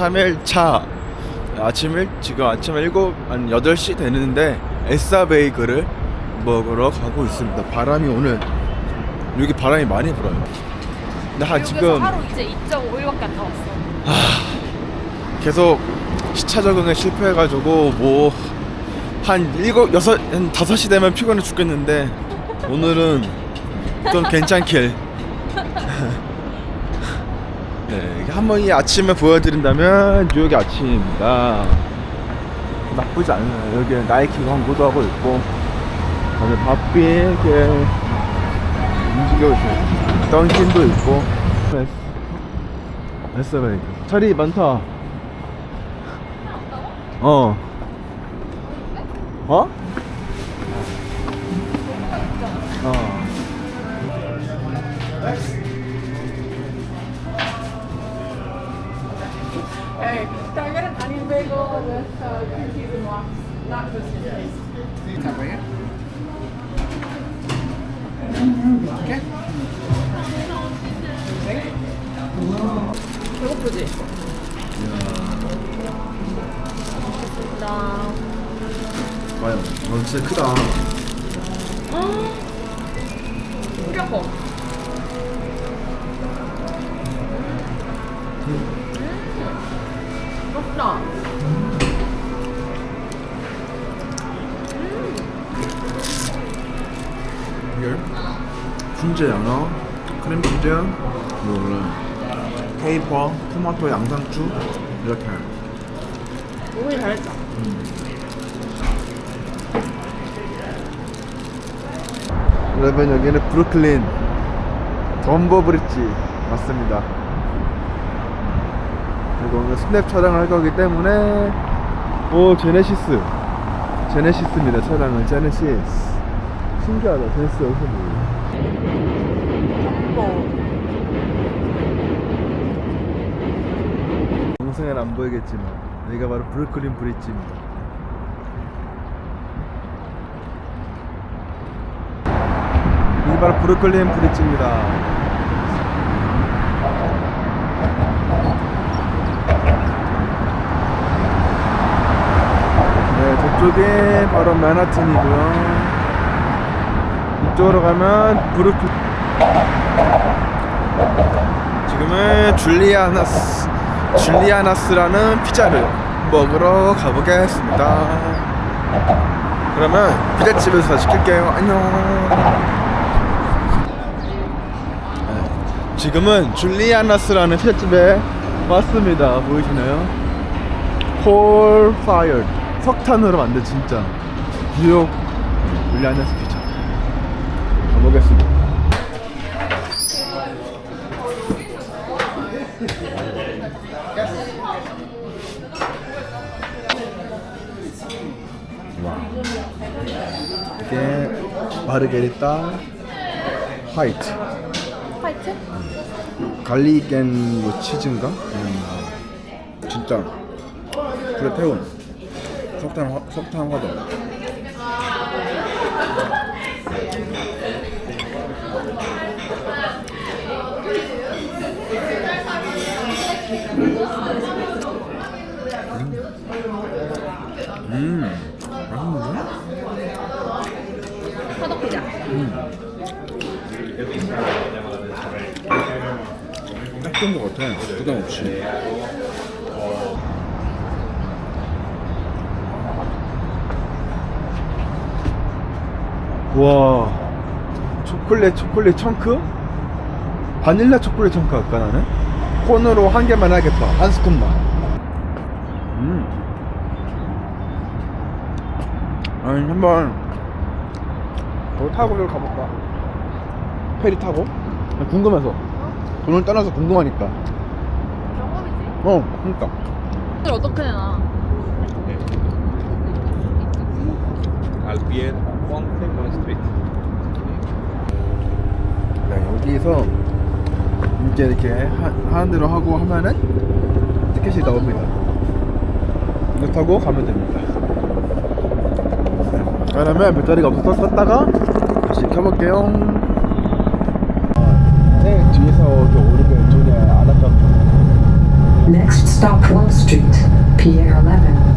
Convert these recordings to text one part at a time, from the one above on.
오늘은 3일차 아침 일 지금 아침 7, 한 8시 되는데 에싸 베이글을 먹으러 가고 있습니다. 바람이 오늘 여기 바람이 많이 불어요. 근데 여기서 지금 하루 이제 2.5일밖에 안 남았어. 계속 시차 적응에 실패해가지고 뭐한 일곱 여섯 한 다섯 시 되면 피곤해 죽겠는데 오늘은 좀 괜찮길. 네, 한번 이 아침에 보여드린다면 뉴욕의 아침입니다. 나쁘지 않아요. 여기 나이키 광고도 하고 있고, 오늘 바삐 이렇게 움직이고 있어요. 던킨도 있고, 에스베이 자리 많다. 어. 어? 어. Here. Okay. 배고프지? 나. 어, 진짜 크다. 이게 훈제 연어, 크림 치즈, 뭐 페이퍼, 토마토 양상추 이렇게. 오늘 잘했다. 여러분 여기는 브루클린 덤버 브릿지 맞습니다. 그리고 오늘 스냅 촬영을 할 거기 때문에 오 제네시스 제네시스입니다 촬영은 제네시스 신기하다 제네시스 여기서 뭐 동생은 안 보이겠지만 여기가 바로 브루클린 브릿지입니다. 여기 바로 브루클린 브릿지입니다. 네, 저쪽에 바로 맨하튼이고요. 이쪽으로 가면 브루클. 지금은 줄리아나스, 줄리아나스라는 피자를 먹으러 가보겠습니다. 그러면 피자집에서 시킬게요. 안녕. 지금은 줄리아나스라는 피자집에 왔습니다. 보이시나요? 콜 파이어 석탄으로 만든 진짜 뉴욕 줄리아나스 피자 가 보겠습니다. 와. 이게 마르게리따 화이트. 화이트? 갈릭 앤뭐 치즈인가? 음, 진짜 불에 태운. 석탄 화, 석탄 화덕 음, 맛있는데? 좋은 것 같아 부담 없이 와 초콜릿 초콜릿 청크? 바닐라 초콜릿 청크 할까 나는? 콘으로 한 개만 하겠다 한 스푼만 음 아니 한번 더 타고 좀 가볼까? 페리 타고? 나 궁금해서 돈을 떠나서 궁금하니까 경험이지. 어 그니까 오늘 어떻게 내나? al pie Fremont Street. 네, 여기서 이제 이렇게 하, 하는 대로 하고 하면은 티켓이 나옵니다. 이거 타고 가면 됩니다. 네, 그러면 배터리가 없어서 껐다가 다시 켜볼게요. 네 뒤에서 저 오른쪽 왼쪽에 아담감 Next stop Wall Street, Pier 11.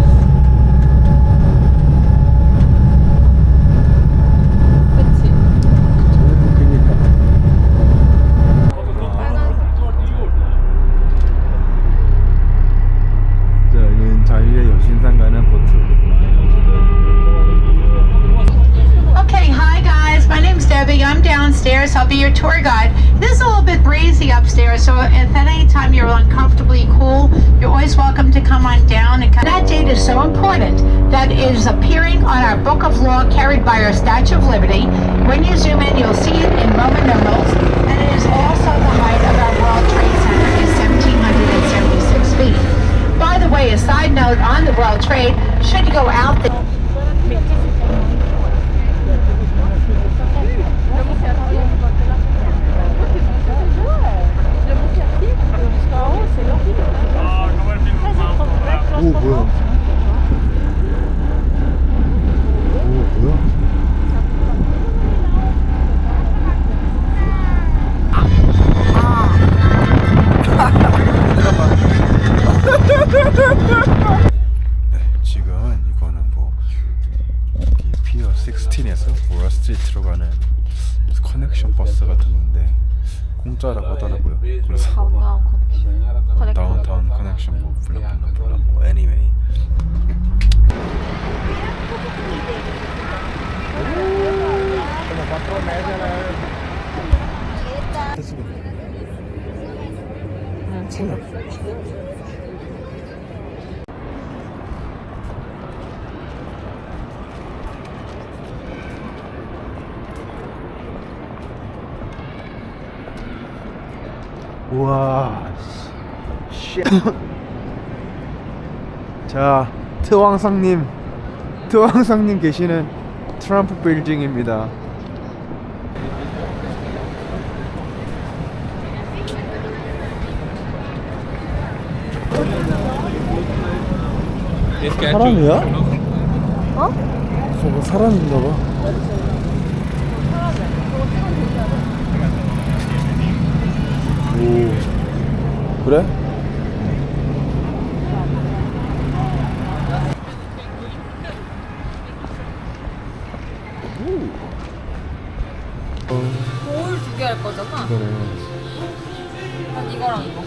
Your tour guide. This is a little bit breezy upstairs, so if at any time you're uncomfortably cool, you're always welcome to come on down. And that date is so important that it is appearing on our Book of Law carried by our Statue of Liberty. When you zoom in, you'll see it in Roman numerals, and it is also the height of our World Trade Center is 1,776 feet. By the way, a side note on the World Trade, should you go out there. 커넥션 버스 같은 건데 공짜라고 하더라고요. 그래서 다운타운 커넥션. 커넥터. 다운타운 커넥션 뭐 블라 블라 블라 뭐 애니메이 우와 씨. 자 트왕상님 트왕상님 계시는 트럼프 빌딩입니다 사람이야? 어? 저거 사람인가 봐 오 그래? 거울 두 개 할 거잖아. 그래 난 이거랑 이거.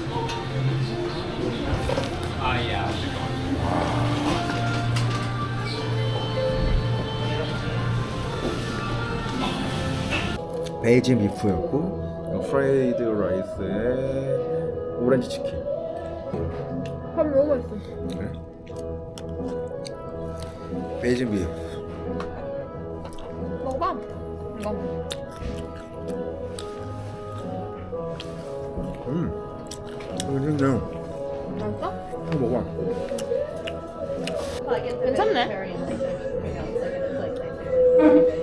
베이징 비프였고 프라이드 라이스에 오렌지 치킨 밥 너무 맛있어. 그래? 베이징 비프 먹어봐. 이거. 음 이거 맛있어? 이거 먹어 괜찮네.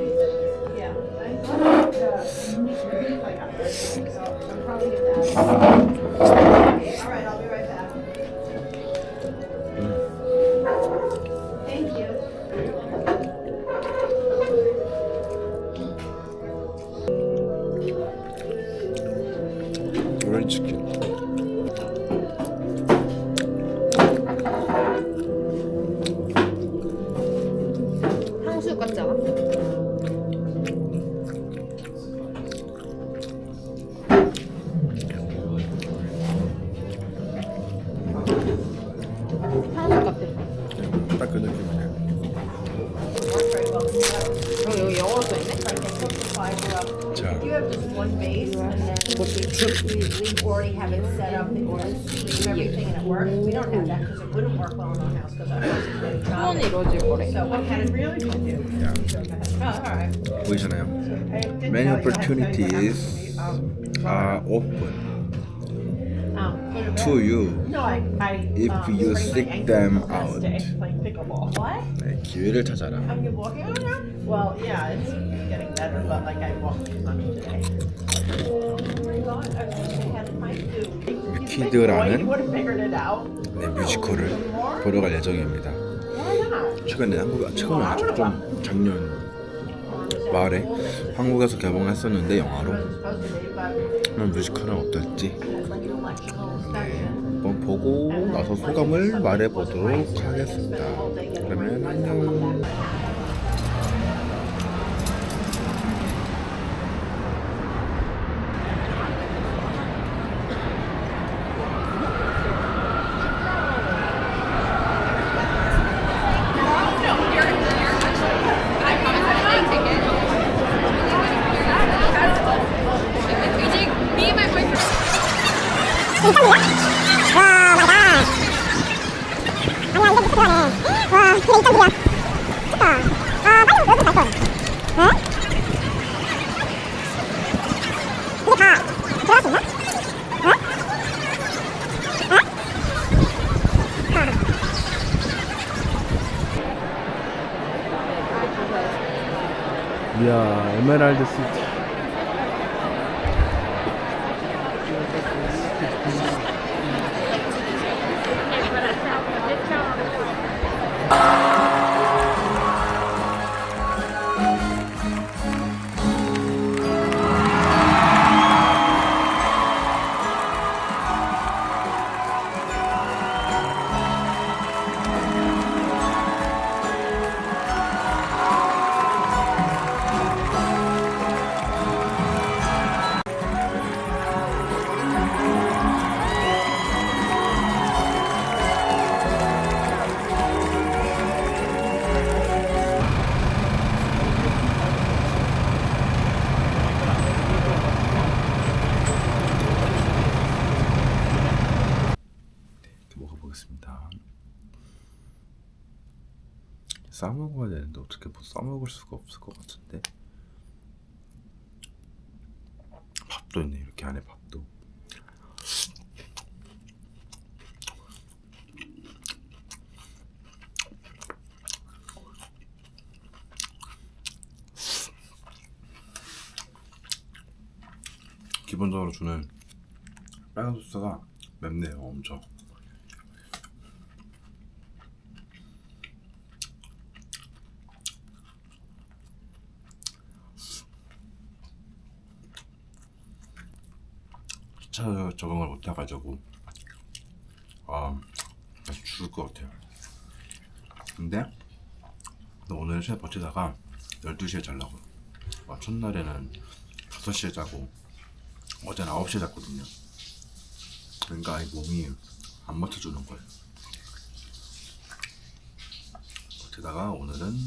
탕수육 같지 않아? it wouldn't work well in our house, because our house is very 후원이 crowded. 이루어질 거래. So what kind of really do you do? Oh, all right. 보이시나요? I didn't Many tell you, I had to tell you what opportunities happened to me. Um, are open um, put it to back. you No, I, I. if um, you sprained my seek ankle them yesterday out. Playing pickleball. What? 네, 기회를 찾아라 I'm walking around? Well, yeah, it's getting better, but like I walked too much today. Oh my god, I wish I had 키드라는. 네, 뮤지컬을 보러 갈 예정입니다? 최근에 한국 최근에 좀 작년 말에 한국에서 개봉했었는데 영화로 그럼 뮤지컬은 어떨지 네, 한번 보고 나서 소감을 말해보도록 하겠습니다. 그러면 안녕. 이야 에메랄드 시티 싸먹어야 되는데 어떻게 뭐 싸먹을 수가 없을 것 같은데? 밥도 있네 이렇게 안에 밥도. 기본적으로 주는 빨간 소스가 맵네요 엄청 기차 적응을 못 해가지고 아 아주 죽을 것 같아요. 근데 또 오늘 시간 버티다가 12시에 자려고. 아, 첫날에는 5시에 자고 어제는 9시에 잤거든요. 그러니까 이 몸이 안 버텨주는 거예요. 버티다가 오늘은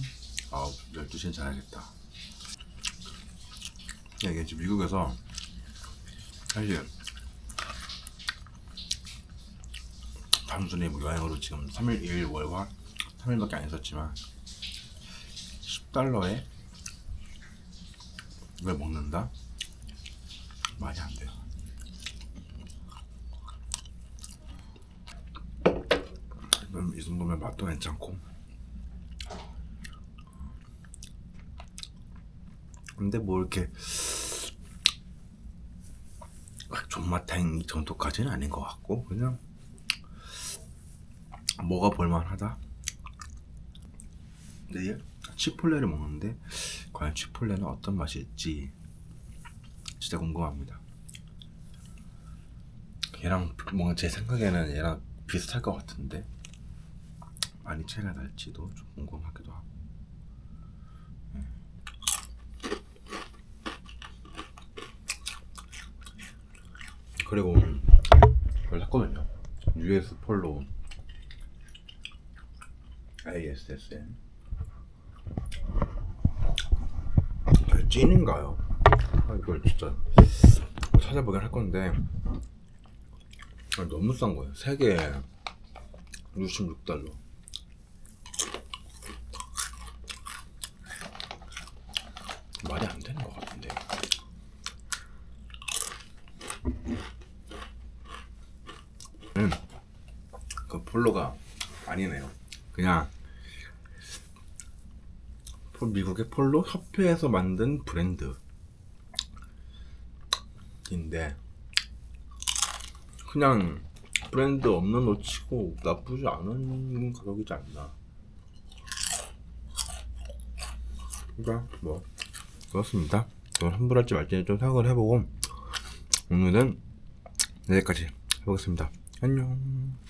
9, 12시에 자야겠다. 야, 이게 지금 미국에서 사실 단순히 뭐 여행으로 지금 3일 2일 월화 3일밖에 안 있었지만 10달러에 이걸 먹는다? 말이 안 돼요. 이 정도면 맛도 괜찮고 근데 뭐 이렇게 존맛탱 이 정도까지는 아닌 것 같고 그냥 뭐가 볼만하다? 내일 치폴레를 먹는데 과연 치폴레는 어떤 맛일지 진짜 궁금합니다. 얘랑 뭔가 제 생각에는 얘랑 비슷할 것 같은데 많이 차이가 날지도 좀 궁금하기도 하고. 네. 그리고 그걸 샀거든요. US 폴로 ISSN 아, 찐인가요? 아, 이걸 진짜 찾아보긴 할 건데 아, 너무 싼 거예요. 세 개에 66달러. 말이 안 되는 것 같은데. 음, 그 폴로가 아니네요. 그냥 폴- 미국의 폴로 협회에서 만든 브랜드인데 그냥 브랜드 없는 거 치고 나쁘지 않은 가격이지 않나. 그러니까 뭐 썼습니다. 이걸 환불할지 말지는 좀 생각을 해보고 오늘은 여기까지 해보겠습니다. 안녕.